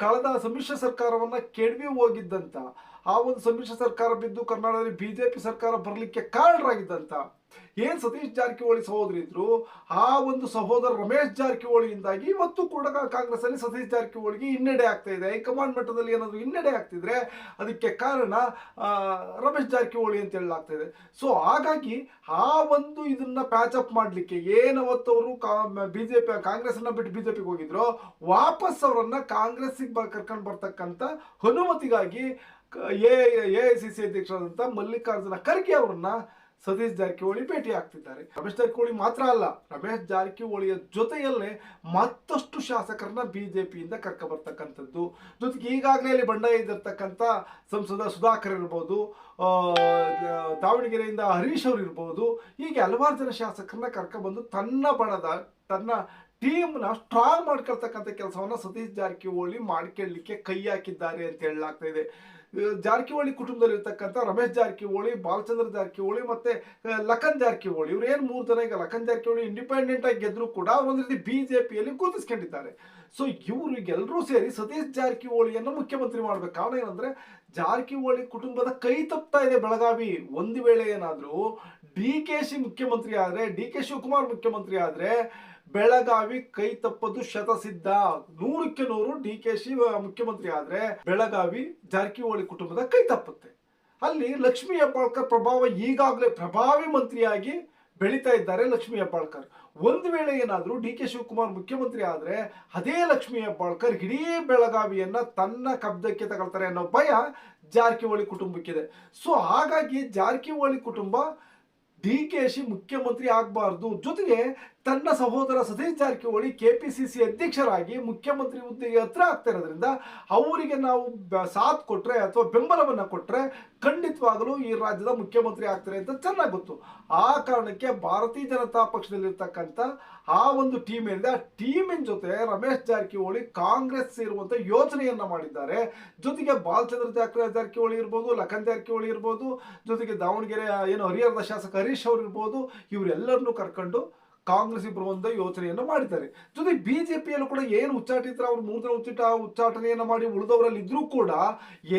ಕಳೆದ ಸಮ್ಮಿಶ್ರ ಸರ್ಕಾರವನ್ನ ಕೆಡವಿ ಹೋಗಿದ್ದಂತ, ಆ ಒಂದು ಸಮ್ಮಿಶ್ರ ಸರ್ಕಾರ ಬಿದ್ದು ಕರ್ನಾಟಕದಲ್ಲಿ ಬಿಜೆಪಿ ಸರ್ಕಾರ ಬರಲಿಕ್ಕೆ ಕಾರಣರಾಗಿದ್ದಂತ ಏನ್ ಸತೀಶ್ ಜಾರಕಿಹೊಳಿ ಸಹೋದರಿ ಇದ್ರು ಆ ಒಂದು ಸಹೋದರ ರಮೇಶ್ ಜಾರಕಿಹೊಳಿಯಿಂದಾಗಿ ಇವತ್ತು ಕೂಡ ಕಾಂಗ್ರೆಸ್ ಅಲ್ಲಿ ಸತೀಶ್ ಜಾರಕಿಹೊಳಿಗೆ ಹಿನ್ನಡೆ ಆಗ್ತಾ ಇದೆ. ಹೈಕಮಾಂಡ್ ಮಟ್ಟದಲ್ಲಿ ಏನಾದರೂ ಹಿನ್ನಡೆ ಆಗ್ತಿದ್ರೆ ಅದಕ್ಕೆ ಕಾರಣ ರಮೇಶ್ ಜಾರಕಿಹೊಳಿ ಅಂತ ಹೇಳಲಾಗ್ತಾ ಇದೆ. ಸೊ ಹಾಗಾಗಿ ಆ ಒಂದು ಇದನ್ನ ಪ್ಯಾಚ್ ಅಪ್ ಮಾಡ್ಲಿಕ್ಕೆ ಏನವತ್ತು ಅವರು ಬಿಜೆಪಿ ಕಾಂಗ್ರೆಸ್ ಅನ್ನ ಬಿಟ್ಟು ಬಿಜೆಪಿಗೆ ಹೋಗಿದ್ರು, ವಾಪಸ್ ಅವರನ್ನ ಕಾಂಗ್ರೆಸ್ಸಿಗೆ ಬ ಕರ್ಕೊಂಡು ಬರ್ತಕ್ಕಂಥ ಅನುಮತಿಗಾಗಿ ಎ ಐ ಸಿ ಸಿ ಅಧ್ಯಕ್ಷರಾದಂಥ ಮಲ್ಲಿಕಾರ್ಜುನ ಖರ್ಗೆ ಅವರನ್ನ ಸತೀಶ್ ಜಾರಕಿಹೊಳಿ ಭೇಟಿ ಆಗ್ತಿದ್ದಾರೆ ರಮೇಶ್ ಜಾರಕಿಹೊಳಿ ಮಾತ್ರ ಅಲ್ಲ, ರಮೇಶ್ ಜಾರಕಿಹೊಳಿಯ ಜೊತೆಯಲ್ಲೇ ಮತ್ತಷ್ಟು ಶಾಸಕರನ್ನ ಬಿಜೆಪಿಯಿಂದ ಕರ್ಕ ಬರ್ತಕ್ಕಂಥದ್ದು ಜೊತೆಗೆ ಈಗಾಗಲೇ ಅಲ್ಲಿ ಬಂಡಾಯ ಇದ್ದಿರ್ತಕ್ಕಂಥ ಸಂಸದ ಸುಧಾಕರ್ ಇರ್ಬೋದು ದಾವಣಗೆರೆಯಿಂದ ಹರೀಶ್ ಅವರು ಇರ್ಬೋದು, ಹೀಗೆ ಹಲವಾರು ಜನ ಶಾಸಕರನ್ನ ಕರ್ಕ ಬಂದು ತನ್ನ ಬಣದ, ತನ್ನ ಟೀಮ್ನ ಸ್ಟ್ರಾಂಗ್ ಮಾಡ್ಕೊಳ್ತಕ್ಕಂಥ ಕೆಲಸವನ್ನು ಸತೀಶ್ ಜಾರಕಿಹೊಳಿ ಮಾಡ್ಕೊಳ್ಳಿಕ್ಕೆ ಕೈ ಹಾಕಿದ್ದಾರೆ ಅಂತ ಹೇಳಲಾಗ್ತಾ ಇದೆ. ಜಾರಕಿಹೊಳಿ ಕುಟುಂಬದಲ್ಲಿ ಇರ್ತಕ್ಕಂಥ ರಮೇಶ್ ಜಾರಕಿಹೊಳಿ, ಬಾಲಚಂದ್ರ ಜಾರಕಿಹೊಳಿ ಮತ್ತೆ ಲಖನ್ ಜಾರಕಿಹೊಳಿ. ಇವ್ರು ಏನು ಮೂರು ಜನ ಈಗ ಲಖನ್ ಜಾರಕಿಹೊಳಿ ಇಂಡಿಪೆಂಡೆಂಟ್ ಆಗಿ ಗೆದ್ರು ಕೂಡ ಅವ್ರು ಒಂದು ರೀತಿ ಬಿಜೆಪಿಯಲ್ಲಿ ಗುರುತಿಸ್ಕೊಂಡಿದ್ದಾರೆ. ಸೊ ಇವರು ಎಲ್ಲರೂ ಸೇರಿ ಸತೀಶ್ ಜಾರಕಿಹೊಳಿಯನ್ನು ಮುಖ್ಯಮಂತ್ರಿ ಮಾಡಬೇಕು. ಕಾರಣ ಏನಂದ್ರೆ, ಜಾರಕಿಹೊಳಿ ಕುಟುಂಬದ ಕೈ ತಪ್ತಾ ಇದೆ ಬೆಳಗಾವಿ. ಒಂದು ವೇಳೆ ಏನಾದರೂ ಡಿ ಕೆ ಶಿ ಮುಖ್ಯಮಂತ್ರಿ ಆದರೆ, ಡಿ ಕೆ ಶಿವಕುಮಾರ್ ಮುಖ್ಯಮಂತ್ರಿ ಆದ್ರೆ ಬೆಳಗಾವಿ ಕೈ ತಪ್ಪದು ಶತಸಿದ್ಧ. ನೂರಕ್ಕೆ ನೂರು ಡಿ ಕೆ ಶಿ ಮುಖ್ಯಮಂತ್ರಿ ಆದ್ರೆ ಬೆಳಗಾವಿ ಜಾರಕಿಹೊಳಿ ಕುಟುಂಬದ ಕೈ ತಪ್ಪುತ್ತೆ. ಅಲ್ಲಿ ಲಕ್ಷ್ಮಿ ಹೆಬ್ಬಾಳ್ಕರ್ ಪ್ರಭಾವ ಈಗಾಗಲೇ ಪ್ರಭಾವಿ ಮಂತ್ರಿಯಾಗಿ ಬೆಳೀತಾ ಇದ್ದಾರೆ ಲಕ್ಷ್ಮಿ ಹೆಬ್ಬಾಳ್ಕರ್. ಒಂದು ವೇಳೆ ಏನಾದರೂ ಡಿ ಕೆ ಶಿವಕುಮಾರ್ ಮುಖ್ಯಮಂತ್ರಿ ಆದರೆ ಅದೇ ಲಕ್ಷ್ಮಿ ಹೆಬ್ಬಾಳ್ಕರ್ ಇಡೀ ಬೆಳಗಾವಿಯನ್ನ ತನ್ನ ಕಬ್ಜಕ್ಕೆ ತಗೊಳ್ತಾರೆ ಅನ್ನೋ ಭಯ ಜಾರಕಿಹೊಳಿ ಕುಟುಂಬಕ್ಕಿದೆ. ಸೊ ಹಾಗಾಗಿ ಜಾರಕಿಹೊಳಿ ಕುಟುಂಬ ಡಿ ಕೆ ಶಿ ಮುಖ್ಯಮಂತ್ರಿ ಆಗಬಾರ್ದು. ಜೊತೆಗೆ ತನ್ನ ಸಹೋದರ Satish Jarkiholi K P C C ಅಧ್ಯಕ್ಷರಾಗಿ ಮುಖ್ಯಮಂತ್ರಿ ಹುದ್ದೆಗೆ ಹತ್ರ ಆಗ್ತಾ ಇರೋದ್ರಿಂದ ಅವರಿಗೆ ನಾವು ಸಾಥ್ ಕೊಟ್ರೆ ಅಥವಾ ಬೆಂಬಲವನ್ನ ಕೊಟ್ರೆ ಖಂಡಿತವಾಗಲೂ ಈ ರಾಜ್ಯದ ಮುಖ್ಯಮಂತ್ರಿ ಆಗ್ತಾರೆ ಅಂತ ಚೆನ್ನಾಗಿ ಗೊತ್ತು. ಆ ಕಾರಣಕ್ಕೆ ಭಾರತೀಯ ಜನತಾ ಪಕ್ಷದಲ್ಲಿರ್ತಕ್ಕಂಥ ಆ ಒಂದು ಟೀಮ್ ಏನಿದೆ, ಆ ಟೀಮಿನ ಜೊತೆ ರಮೇಶ್ ಜಾರಕಿಹೊಳಿ ಕಾಂಗ್ರೆಸ್ ಸೇರುವಂತ ಯೋಜನೆಯನ್ನ ಮಾಡಿದ್ದಾರೆ. ಜೊತೆಗೆ ಬಾಲಚಂದ್ರ ಜಾಕ್ರ ಜಾರಕಿಹೊಳಿ ಇರ್ಬೋದು, ಲಖನ್ ಜಾರಕಿಹೊಳಿ ಇರ್ಬೋದು, ಜೊತೆಗೆ ದಾವಣಗೆರೆ ಏನು ಹರಿಹರದ ಶಾಸಕ ಹರೀಶ್ ಅವರು ಇರ್ಬೋದು, ಇವರೆಲ್ಲರನ್ನು ಕರ್ಕೊಂಡು ಕಾಂಗ್ರೆಸ್ ಬರುವಂತ ಯೋಚನೆಯನ್ನು ಮಾಡಿದ್ದಾರೆ. ಜೊತೆಗೆ ಬಿಜೆಪಿಯಲ್ಲೂ ಕೂಡ ಏನು ಉಚ್ಚಾಟಿದ್ರು ಅವ್ರು ಮೂರು ಜನ ಉಚ್ಚಾಟ ಉಚ್ಚಾಟನೆಯನ್ನು ಮಾಡಿ ಉಳಿದವರಲ್ಲಿ ಇದ್ರೂ ಕೂಡ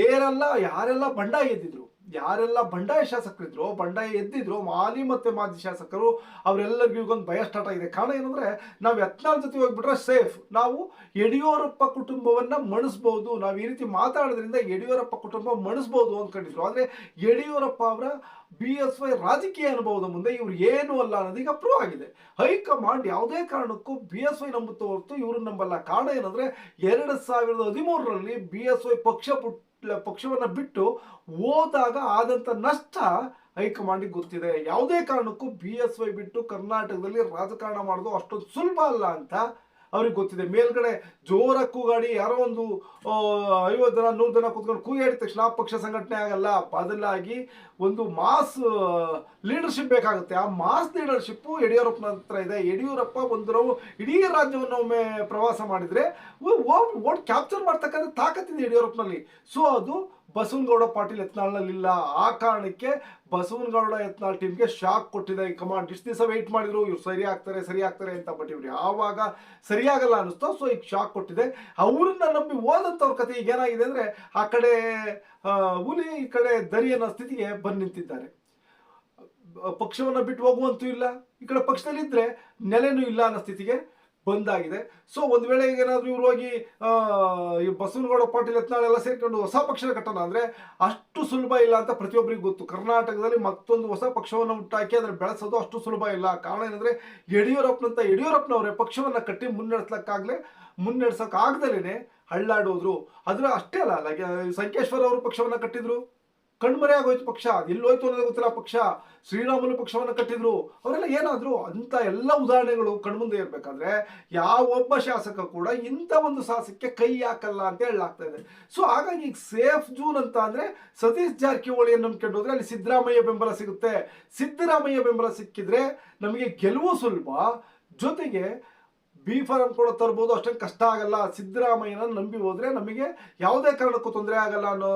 ಏರೆಲ್ಲ, ಯಾರೆಲ್ಲ ಬಂಡಾಯ ಎದ್ದಿದ್ರು ಯಾರೆಲ್ಲ ಬಂಡಾಯ ಶಾಸಕರಿದ್ರು, ಬಂಡಾಯ ಎದ್ದಿದ್ರು, ಮಾಲಿ ಮತ್ತೆ ಮಾಜಿ ಶಾಸಕರು, ಅವರೆಲ್ಲರಿಗೂ ಒಂದು ಭಯ ಸ್ಟಾರ್ಟ್ ಆಗಿದೆ. ಕಾರಣ ಏನಂದ್ರೆ, ನಾವು ಯತ್ನಾಳ್ ಜೊತೆ ಹೋಗ್ಬಿಟ್ರೆ ಸೇಫ್ ನಾವು ಯಡಿಯೂರಪ್ಪ ಕುಟುಂಬವನ್ನ ಮಣಿಸ್ಬೋದು. ನಾವು ಈ ರೀತಿ ಮಾತಾಡೋದ್ರಿಂದ ಯಡಿಯೂರಪ್ಪ ಕುಟುಂಬ ಮಣಿಸ್ಬೋದು ಅಂದ್ಕೊಂಡಿದ್ರು ಆದ್ರೆ ಯಡಿಯೂರಪ್ಪ ಅವರ ಬಿ ಎಸ್ ವೈ ರಾಜಕೀಯ ಅನುಭವದ ಮುಂದೆ ಇವ್ರು ಏನು ಅಲ್ಲ ಅನ್ನೋದು ಈಗ ಪ್ರೂವ್ ಆಗಿದೆ. ಹೈಕಮಾಂಡ್ ಯಾವುದೇ ಕಾರಣಕ್ಕೂ ಬಿ ಎಸ್ ವೈ ನಂಬುತ್ತ ಹೊರತು ಇವರು ನಂಬಲ್ಲ. ಕಾರಣ ಏನಂದ್ರೆ, ಎರಡು ಸಾವಿರದ ಹದಿಮೂರರಲ್ಲಿ ಬಿ ಎಸ್ ವೈ ಪಕ್ಷ ಪುಟ್ ಪಕ್ಷವನ್ನ ಬಿಟ್ಟು ಹೋದಾಗ ಆದಂತ ನಷ್ಟ ಹೈಕಮಾಂಡಿಗೆ ಗೊತ್ತಿದೆ. ಯಾವುದೇ ಕಾರಣಕ್ಕೂ ಬಿ ಎಸ್ ವೈ ಬಿಟ್ಟು ಕರ್ನಾಟಕದಲ್ಲಿ ರಾಜಕಾರಣ ಮಾಡೋದು ಅಷ್ಟೊಂದು ಸುಲಭ ಅಲ್ಲ ಅಂತ ಅವ್ರಿಗೆ ಗೊತ್ತಿದೆ. ಮೇಲ್ಗಡೆ ಜೋರ ಕೂಗಾಡಿ ಯಾರೋ ಒಂದು ಐವತ್ತು ಜನ, ನೂರು ಜನ ಕೂತ್ಕೊಂಡು ಕೂಗಾಡಿದ ತಕ್ಷಣ ಪಕ್ಷ ಸಂಘಟನೆ ಆಗಲ್ಲ. ಬದಲಾಗಿ ಒಂದು ಮಾಸ್ ಲೀಡರ್ಶಿಪ್ ಬೇಕಾಗುತ್ತೆ. ಆ ಮಾಸ್ ಲೀಡರ್ಶಿಪ್ಪು ಯಡಿಯೂರಪ್ಪನ ಹತ್ರ ಇದೆ. ಯಡಿಯೂರಪ್ಪ ಒಂದು ನಾವು ಇಡೀ ರಾಜ್ಯವನ್ನು ಒಮ್ಮೆ ಪ್ರವಾಸ ಮಾಡಿದ್ರೆ ಓಟ್ ಕ್ಯಾಪ್ಚರ್ ಮಾಡ್ತಕ್ಕಂಥ ತಾಕತ್ತಿದೆ ಯಡಿಯೂರಪ್ಪನಲ್ಲಿ. ಸೊ ಅದು ಬಸವನಗೌಡ ಪಾಟೀಲ್ ಯತ್ನಾಳ್ನಲ್ಲಿ ಇಲ್ಲ ಆ ಕಾರಣಕ್ಕೆ ಬಸವನಗೌಡ ಯತ್ನಾಳ್ ಟೀಮ್ಗೆ ಶಾಕ್ ಕೊಟ್ಟಿದೆ. ಕಮಾಂಡ್ ಇಷ್ಟು ದಿವಸ ವೆಯ್ಟ್ ಮಾಡಿದ್ರು. ಇವ್ರು ಸರಿ ಆಗ್ತಾರೆ ಸರಿ ಆಗ್ತಾರೆ ಅಂತ ಬಟ್ ಇವ್ರು ಯಾವಾಗ ಸರಿಯಾಗಲ್ಲ ಅನಿಸ್ತೋ ಸೊ ಈಗ ಶಾಕ್ ಕೊಟ್ಟಿದೆ. ಅವ್ರನ್ನ ನಂಬಿ ಓದಂಥವ್ರ ಕತೆ ಈಗ ಏನಾಗಿದೆ ಅಂದ್ರೆ ಆ ಕಡೆ ಹುಲಿ ಈ ಕಡೆ ದರಿ ಅನ್ನೋ ಸ್ಥಿತಿಗೆ ಬಂದು ನಿಂತಿದ್ದಾರೆ. ಪಕ್ಷವನ್ನ ಬಿಟ್ಟು ಹೋಗುವಂತೂ ಇಲ್ಲ. ಈ ಕಡೆ ಪಕ್ಷದಲ್ಲಿದ್ದರೆ ನೆಲೆನೂ ಇಲ್ಲ ಅನ್ನೋ ಸ್ಥಿತಿಗೆ ಬಂದಾಗಿದೆ. ಸೊ ಒಂದ್ ವೇಳೆ ಏನಾದ್ರು ಇವ್ರು ಹೋಗಿ ಬಸವನಗೌಡ ಪಾಟೀಲ್ ಎಲ್ಲ ಸೇರ್ಕೊಂಡು ಹೊಸ ಪಕ್ಷದ ಕಟ್ಟೋಣ ಅಂದರೆ ಅಷ್ಟು ಸುಲಭ ಇಲ್ಲ ಅಂತ ಪ್ರತಿಯೊಬ್ಬರಿಗೂ ಗೊತ್ತು. ಕರ್ನಾಟಕದಲ್ಲಿ ಮತ್ತೊಂದು ಹೊಸ ಪಕ್ಷವನ್ನು ಹುಟ್ಟಾಕಿ ಅದನ್ನು ಬೆಳೆಸೋದು ಅಷ್ಟು ಸುಲಭ ಇಲ್ಲ. ಕಾರಣ ಏನಂದರೆ ಯಡಿಯೂರಪ್ಪನಂತ ಯಡಿಯೂರಪ್ಪನವರೇ ಪಕ್ಷವನ್ನು ಕಟ್ಟಿ ಮುನ್ನಡೆಸ್ಲಕ್ಕಾಗ್ಲೇ ಮುನ್ನಡೆಸಕ್ ಆಗ್ದಲೇನೆ ಹಳ್ಳಾಡೋದ್ರು ಅದ್ರ ಅಷ್ಟೇ ಅಲ್ಲ ಸಂಕೇಶ್ವರ್ ಅವರು ಪಕ್ಷವನ್ನ ಕಟ್ಟಿದ್ರು. ಕಣ್ಮರೆ ಆಗೋಯ್ತು ಪಕ್ಷ. ಎಲ್ಲೋಯ್ತು ಅನ್ನೋದು ಗೊತ್ತಿಲ್ಲ ಪಕ್ಷ. ಶ್ರೀರಾಮನ ಪಕ್ಷವನ್ನು ಕಟ್ಟಿದ್ರು. ಅವರೆಲ್ಲ ಏನಾದ್ರು ಅಂತ ಎಲ್ಲ ಉದಾಹರಣೆಗಳು ಕಣ್ಮುಂದೆ ಇರ್ಬೇಕಾದ್ರೆ ಯಾವೊಬ್ಬ ಶಾಸಕ ಕೂಡ ಇಂಥ ಒಂದು ಸಾಹಸಕ್ಕೆ ಕೈ ಹಾಕಲ್ಲ ಅಂತ ಹೇಳಲಾಗ್ತಾ ಇದೆ ಸೊ ಹಾಗಾಗಿ ಈಗ ಸೇಫ್ ಜೂನ್ ಅಂತ ಅಂದ್ರೆ ಸತೀಶ್ ಜಾರಕಿಹೊಳಿಯನ್ನು ನಂಬ್ಕೊಂಡು ಹೋದ್ರೆ ಅಲ್ಲಿ ಸಿದ್ದರಾಮಯ್ಯ ಬೆಂಬಲ ಸಿಗುತ್ತೆ. ಸಿದ್ದರಾಮಯ್ಯ ಬೆಂಬಲ ಸಿಕ್ಕಿದ್ರೆ ನಮಗೆ ಗೆಲುವು ಸುಲಭ ಜೊತೆಗೆ ಬಿ ಫಾರಂ ಕೂಡ ತರ್ಬೋದು. ಅಷ್ಟೊಂದು ಕಷ್ಟ ಆಗಲ್ಲ. ಸಿದ್ದರಾಮಯ್ಯನ ನಂಬಿ ಹೋದ್ರೆ ನಮಗೆ ಯಾವುದೇ ಕಾರಣಕ್ಕೂ ತೊಂದರೆ ಆಗಲ್ಲ ಅನ್ನೋ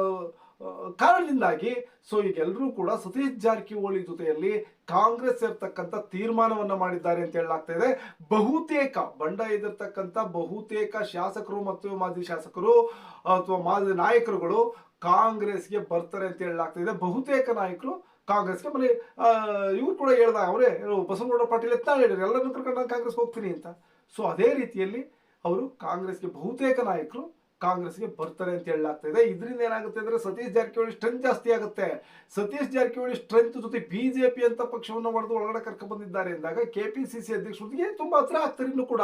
ಕಾರಣದಿಂದಾಗಿ ಸೊ ಈಗೆಲ್ಲರೂ ಕೂಡ ಸತೀಶ್ ಜಾರಕಿಹೊಳಿ ಜೊತೆಯಲ್ಲಿ ಕಾಂಗ್ರೆಸ್ ಸೇರ್ತಕ್ಕಂಥ ತೀರ್ಮಾನವನ್ನ ಮಾಡಿದ್ದಾರೆ ಅಂತ ಹೇಳಲಾಗ್ತಾ ಇದೆ. ಬಹುತೇಕ ಬಂಡ ಎದಿರ್ತಕ್ಕಂಥ ಬಹುತೇಕ ಶಾಸಕರು ಮತ್ತು ಮಾಜಿ ಶಾಸಕರು ಅಥವಾ ಮಾಜಿ ನಾಯಕರುಗಳು ಕಾಂಗ್ರೆಸ್ಗೆ ಬರ್ತಾರೆ ಅಂತ ಹೇಳಲಾಗ್ತಾ ಇದೆ. ಬಹುತೇಕ ನಾಯಕರು ಕಾಂಗ್ರೆಸ್ಗೆ ಮನೆ ಇವ್ರು ಕೂಡ ಹೇಳ್ದ, ಅವರೇ ಬಸವನಗೌಡ ಪಾಟೀಲ್ ಎತ್ತ ಹೇಳಿದ್ರು, ಎಲ್ಲರನ್ನು ಕರ್ಕೊಂಡು ನಾನು ಕಾಂಗ್ರೆಸ್ಗೆ ಹೋಗ್ತೀನಿ ಅಂತ. ಸೊ ಅದೇ ರೀತಿಯಲ್ಲಿ ಅವರು ಕಾಂಗ್ರೆಸ್ಗೆ ಬಹುತೇಕ ನಾಯಕರು ಕಾಂಗ್ರೆಸ್ಗೆ ಬರ್ತಾರೆ ಅಂತ ಹೇಳಲಾಗ್ತಾ ಇದೆ. ಇದರಿಂದ ಏನಾಗುತ್ತೆ ಅಂದರೆ ಸತೀಶ್ ಜಾರಕಿಹೊಳಿ ಸ್ಟ್ರೆಂತ್ ಜಾಸ್ತಿ ಆಗುತ್ತೆ. ಸತೀಶ್ ಜಾರಕಿಹೊಳಿ ಸ್ಟ್ರೆಂತ್ ಜೊತೆ ಬಿಜೆಪಿ ಅಂತ ಪಕ್ಷವನ್ನು ಹೊಡೆದು ಒಳಗಡೆ ಕರ್ಕೊಂಡು ಬಂದಿದ್ದಾರೆ ಅಂದಾಗ ಸಿ ಅಧ್ಯಕ್ಷರಿಗೆ ತುಂಬ ಹತ್ರ ಆಗ್ತಾರೆ ಇನ್ನು ಕೂಡ.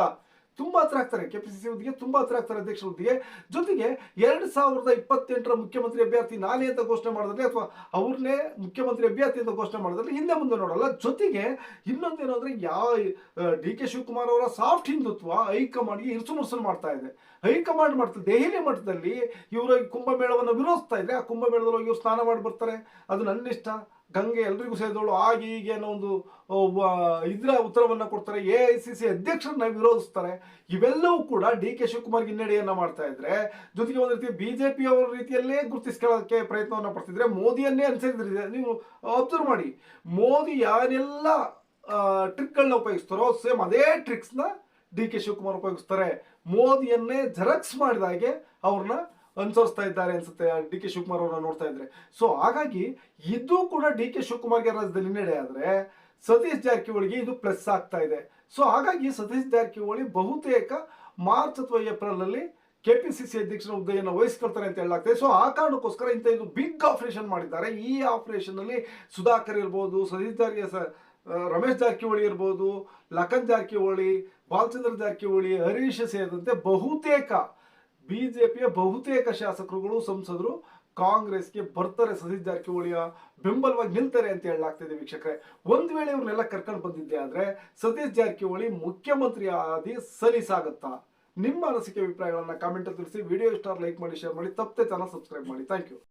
ತುಂಬಾ ಹತ್ರ ಆಗ್ತಾರೆ. ಕೆ ಪಿ ಸಿ ಸಿ ಹುದ್ದೆಗೆ ತುಂಬ ಹತ್ರ ಆಗ್ತಾರೆ ಅಧ್ಯಕ್ಷ ಹುದ್ದೆಗೆ. ಜೊತೆಗೆ ಎರಡು ಸಾವಿರದ ಇಪ್ಪತ್ತೆಂಟರ ಮುಖ್ಯಮಂತ್ರಿ ಅಭ್ಯರ್ಥಿ ನಾನೇ ಅಂತ ಘೋಷಣೆ ಮಾಡಿದ್ರೆ ಅಥವಾ ಅವ್ರನ್ನೇ ಮುಖ್ಯಮಂತ್ರಿ ಅಭ್ಯರ್ಥಿ ಅಂತ ಘೋಷಣೆ ಮಾಡಿದ್ರೆ ಹಿಂದೆ ಮುಂದೆ ನೋಡಲ್ಲ. ಜೊತೆಗೆ ಇನ್ನೊಂದೇನು ಅಂದ್ರೆ ಯಾವ ಡಿ ಕೆ ಶಿವಕುಮಾರ್ ಅವರ ಸಾಫ್ಟ್ ಹಿಂದುತ್ವ ಹೈಕಮಾಂಡ್ಗೆ ಇರ್ಸು ಮುರ್ಸು ಮಾಡ್ತಾ ಇದೆ. ಹೈಕಮಾಂಡ್ ಮಾಡ್ತದೆ, ದೆಹಲಿ ಮಟ್ಟದಲ್ಲಿ ಇವರು ಕುಂಭಮೇಳವನ್ನು ವಿರೋಧಿಸ್ತಾ ಇದ್ರೆ ಆ ಕುಂಭಮೇಳದಲ್ಲಿ ಹೋಗಿ ಇವ್ರು ಸ್ನಾನ ಮಾಡಿ ಬರ್ತಾರೆ. ಅದು ನನ್ನ ಇಷ್ಟ. ಗಂಗೆ ಎಲ್ರಿಗೂ ಸೇರಿದವಳು. ಆಗಿ ಹೀಗೆ ಅನ್ನೋ ಒಂದು ಇದ್ರ ಉತ್ತರವನ್ನ ಕೊಡ್ತಾರೆ. ಎ ಐ ಸಿ ಸಿ ಅಧ್ಯಕ್ಷರನ್ನ ವಿರೋಧಿಸ್ತಾರೆ. ಇವೆಲ್ಲವೂ ಕೂಡ ಡಿ ಕೆ ಶಿವಕುಮಾರ್ ಹಿನ್ನಡೆಯನ್ನ ಮಾಡ್ತಾ ಇದ್ರೆ, ಜೊತೆಗೆ ಒಂದು ರೀತಿ ಬಿಜೆಪಿ ಅವರ ರೀತಿಯಲ್ಲೇ ಗುರುತಿಸ್ಕೊಳ್ಳೋಕ್ಕೆ ಪ್ರಯತ್ನವನ್ನು ಪಡ್ತಿದ್ರೆ ಮೋದಿಯನ್ನೇ ಅನುಸರಿಸಿದ್ರೆ ನೀವು ಅಬ್ಸರ್ವ್ ಮಾಡಿ. ಮೋದಿ ಯಾರೆಲ್ಲ ಟ್ರಿಕ್ಗಳನ್ನ ಉಪಯೋಗಿಸ್ತಾರೋ ಸೇಮ್ ಅದೇ ಟ್ರಿಕ್ಸ್ನ ಡಿ ಕೆ ಶಿವಕುಮಾರ್ ಉಪಯೋಗಿಸ್ತಾರೆ. ಮೋದಿಯನ್ನೇ ಜೆರಾಕ್ಸ್ ಮಾಡಿದ ಹಾಗೆ ಅವ್ರನ್ನ ಅನುಸರಿಸ್ತಾ ಇದ್ದಾರೆ ಅನ್ಸುತ್ತೆ ಡಿ ಕೆ ಶಿವಕುಮಾರ್ ಅವ್ರನ್ನ ನೋಡ್ತಾ ಇದ್ರೆ. ಸೊ ಹಾಗಾಗಿ ಇದು ಕೂಡ ಡಿ ಕೆ ಶಿವಕುಮಾರ್ಗೆ ರಾಜ್ಯದಲ್ಲಿ ಹಿನ್ನಡೆ ಆದ್ರೆ ಸತೀಶ್ ಜಾರಕಿಹೊಳಿಗೆ ಇದು ಪ್ಲಸ್ ಆಗ್ತಾ ಇದೆ. ಸೊ ಹಾಗಾಗಿ ಸತೀಶ್ ಜಾರಕಿಹೊಳಿ ಬಹುತೇಕ ಮಾರ್ಚ್ ಅಥವಾ ಏಪ್ರಿಲ್ ಅಲ್ಲಿ ಕೆಪಿಸಿಸಿ ಅಧ್ಯಕ್ಷರ ಹುದ್ದೆಯನ್ನು ವಹಿಸ್ಕೊಳ್ತಾರೆ ಅಂತ ಹೇಳಲಾಗ್ತದೆ. ಸೊ ಆ ಕಾರಣಕ್ಕೋಸ್ಕರ ಇಂಥ ಇದು ಬಿಗ್ ಆಪರೇಷನ್ ಮಾಡಿದ್ದಾರೆ. ಈ ಆಪರೇಷನ್ ಅಲ್ಲಿ ಸುಧಾಕರ್ ಇರ್ಬೋದು ಸತೀಶ್ ಸ- ಆ, ರಮೇಶ್ ಜಾರಕಿಹೊಳಿ ಇರ್ಬೋದು ಲಖನ್ ಜಾರಕಿಹೊಳಿ ಬಾಲಚಂದ್ರ ಜಾರಕಿಹೊಳಿ ಹರೀಶ್ ಸೇರಿದಂತೆ ಬಹುತೇಕ ಬಿಜೆಪಿಯ ಬಹುತೇಕ ಶಾಸಕರುಗಳು, ಸಂಸದರು ಕಾಂಗ್ರೆಸ್ಗೆ ಬರ್ತಾರೆ ಸತೀಶ್ ಜಾರಕಿಹೊಳಿಯ ಬೆಂಬಲವಾಗಿ ನಿಲ್ತಾರೆ ಅಂತ ಹೇಳಲಾಗ್ತಿದೆ ವೀಕ್ಷಕರೇ. ಒಂದು ವೇಳೆ ಇವ್ರನ್ನೆಲ್ಲ ಕರ್ಕೊಂಡು ಬಂದಿದ್ದೆ ಆದ್ರೆ ಸತೀಶ್ ಜಾರಕಿಹೊಳಿ ಮುಖ್ಯಮಂತ್ರಿ ಆದಿ ಸಲೀಸಾಗುತ್ತಾ? ನಿಮ್ಮ ಅನಿಸಿಕೆ ಅಭಿಪ್ರಾಯಗಳನ್ನ ಕಾಮೆಂಟ್ ತಿಳಿಸಿ ವಿಡಿಯೋ ಇಷ್ಟ ಲೈಕ್ ಮಾಡಿ ಶೇರ್ ಮಾಡಿ ತಪ್ಪೇ ಚಾನಲ್ ಸಬ್ಸ್ಕ್ರೈಬ್ ಮಾಡಿ. Thank you